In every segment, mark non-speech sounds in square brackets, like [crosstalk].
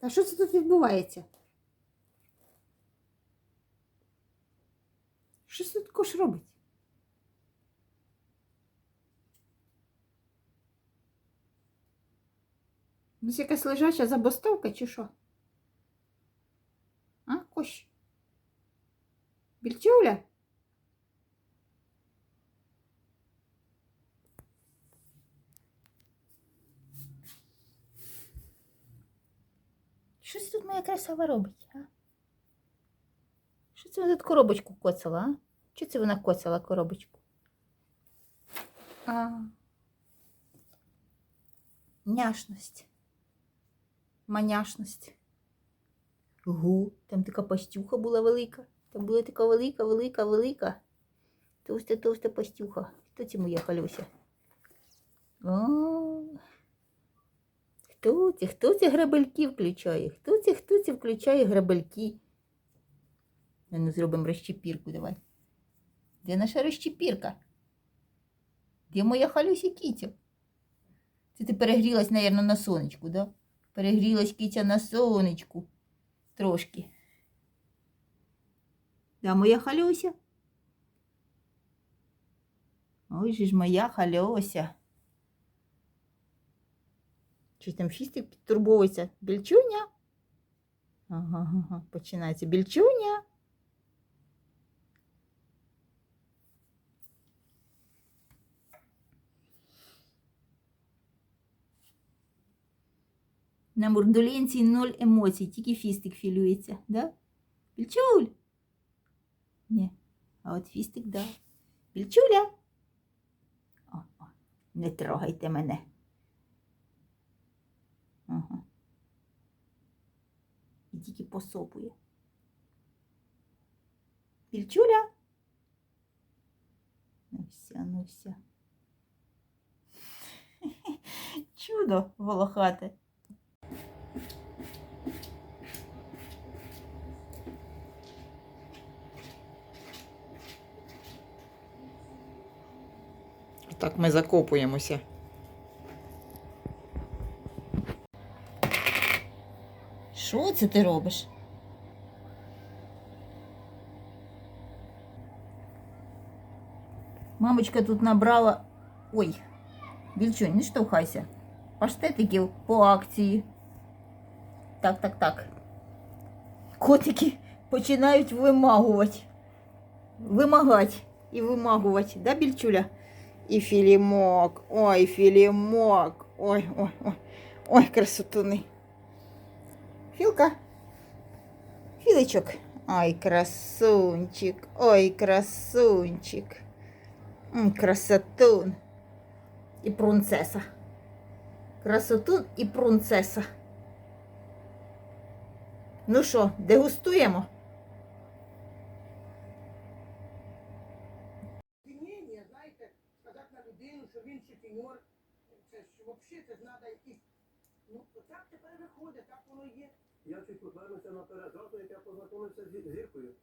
Та що це тут відбувається? Що це тут кош робить? Ну, якась лежача забастовка чи що? А, кош? Більчуля? Що це тут моя красава робить, а? Що це вона тут коробочку коцала, а? Чи це вона коцала коробочку? А. Няшність. Маняшність. Гу, там така пастюха була велика. Там була така велика, велика, велика. Товста, товста пастюха. Хто це моя халюся? О, хто це? Хто це грабельки включає? Хто це, хто це включає грабельки? А Ну, зробимо розчепірку, давай. Де наша розчепірка? Де моя халюся кітя? Це ти перегрілась, напевно, на сонечку, да? Перегрілась кітя на сонечку. Трошки. Да, моя халюся? Ой же ж моя хальося. Чи там фістик підтурбовується? Більчуня? Ага, ага, починається більчуня. На мурдулінці ноль емоцій, тільки фістик філюється, да? Більчуль? Ні. А от фістик, да. Більчуля? О, о, не трогайте мене. Ага. І тільки посопує. Більчуля? Ну все, ну все. [laughs] Чудо волохате. Так ми закопуємося. Що це ти робиш? Мамочка тут набрала. Ой, Більчунь, не штовхайся. Паштетиків по акції. Так, так, так. Котики починають вимагувати. Вимагати і вимагувати. Да, Більчуля? І філімок. Ой, філімок. Ой, ой, ой. Ой, красотуни. Філка. Філечок. Ой, красунчик. Ой, красунчик. Красотун. І принцеса. Красотун і принцеса. Ну що, дегустуємо? Вінення, знаєте, сказати на людину, що він сутіньор, це. Ну, так тепер виходить, так воно є. Я чуть наперед. Зразу, як я познайомився з зіркою.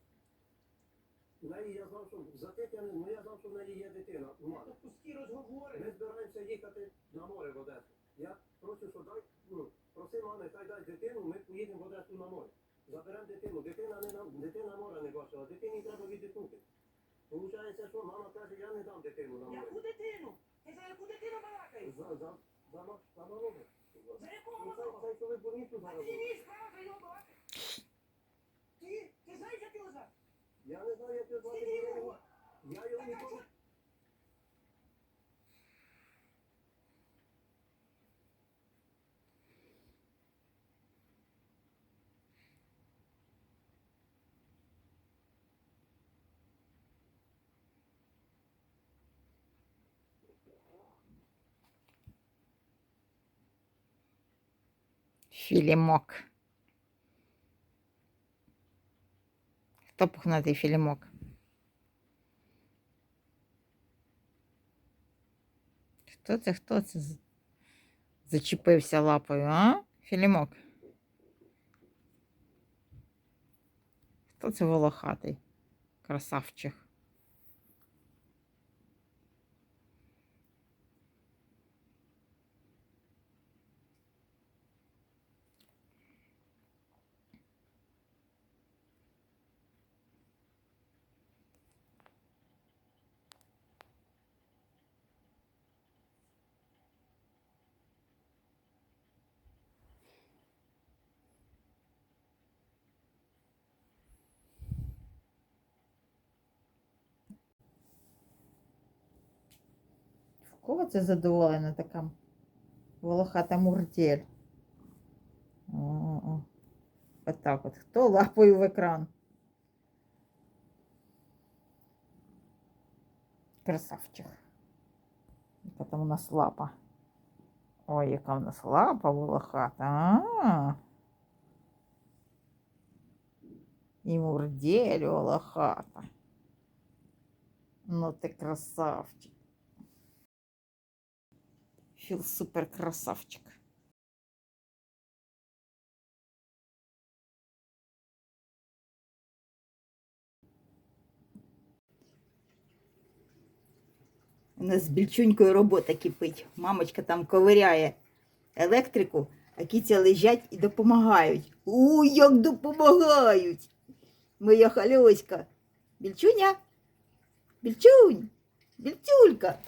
В неї я знав, що за Тетяни, ну я знав, що в неї є дитина. у мами. Ну, пусті розговори. Ми збираємося їхати на море в Одесу. Я прошу, що дай, ну, проси мами, хай дай дитину, ми поїдемо в Одесу на море. Заберемо дитину. Дитина не нам, дитина море не бачила, дитині треба віддихнути. Получається, що мама каже, я не дам дитину на море. Яку дитину? Ти за яку дитину балакаєш? За, за, за, за. За якого Ну, малого? хай, хай коли больницю А зараз. ти не маєш права за Я не знаю, як його звати, я його. ніколи. Філімок. Хто пухнатий філімок? Хто це? Хто це зачепився лапою, а? Філімок. Хто це волохатий? Красавчик. Кого це задоволена така волохата муртєль? О-о-о. Отак от. Хто лапою в екран? Красавчик. Яка там у нас лапа? Ой, яка в нас лапа волохата. А. І мурдель волохата. Ну ти красавчик. Філ супер красавчик. У нас з більчунькою робота кипить. Мамочка там ковиряє електрику, а кіця лежать і допомагають. У, як допомагають! Моя хальоська. Більчуня? Більчунь! Більтюлька.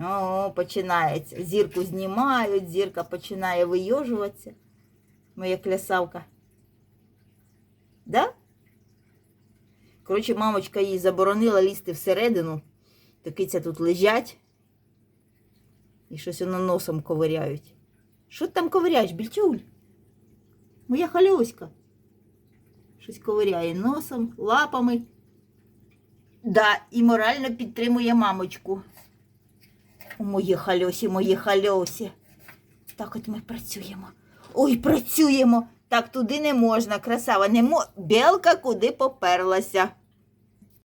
О, починається. Зірку знімають, зірка починає вийожуватися. Моя клясавка. Да? Коротше, мамочка їй заборонила лізти всередину. То киця тут лежать і щось воно носом ковиряють. Що ти там ковиряєш, більчуль? Моя халюська. Щось ковиряє носом, лапами. Да, і морально підтримує мамочку. У моє хальосі, мої хальосі. Так от ми працюємо. Ой, працюємо. Так туди не можна, красава. Не мо... Белка куди поперлася.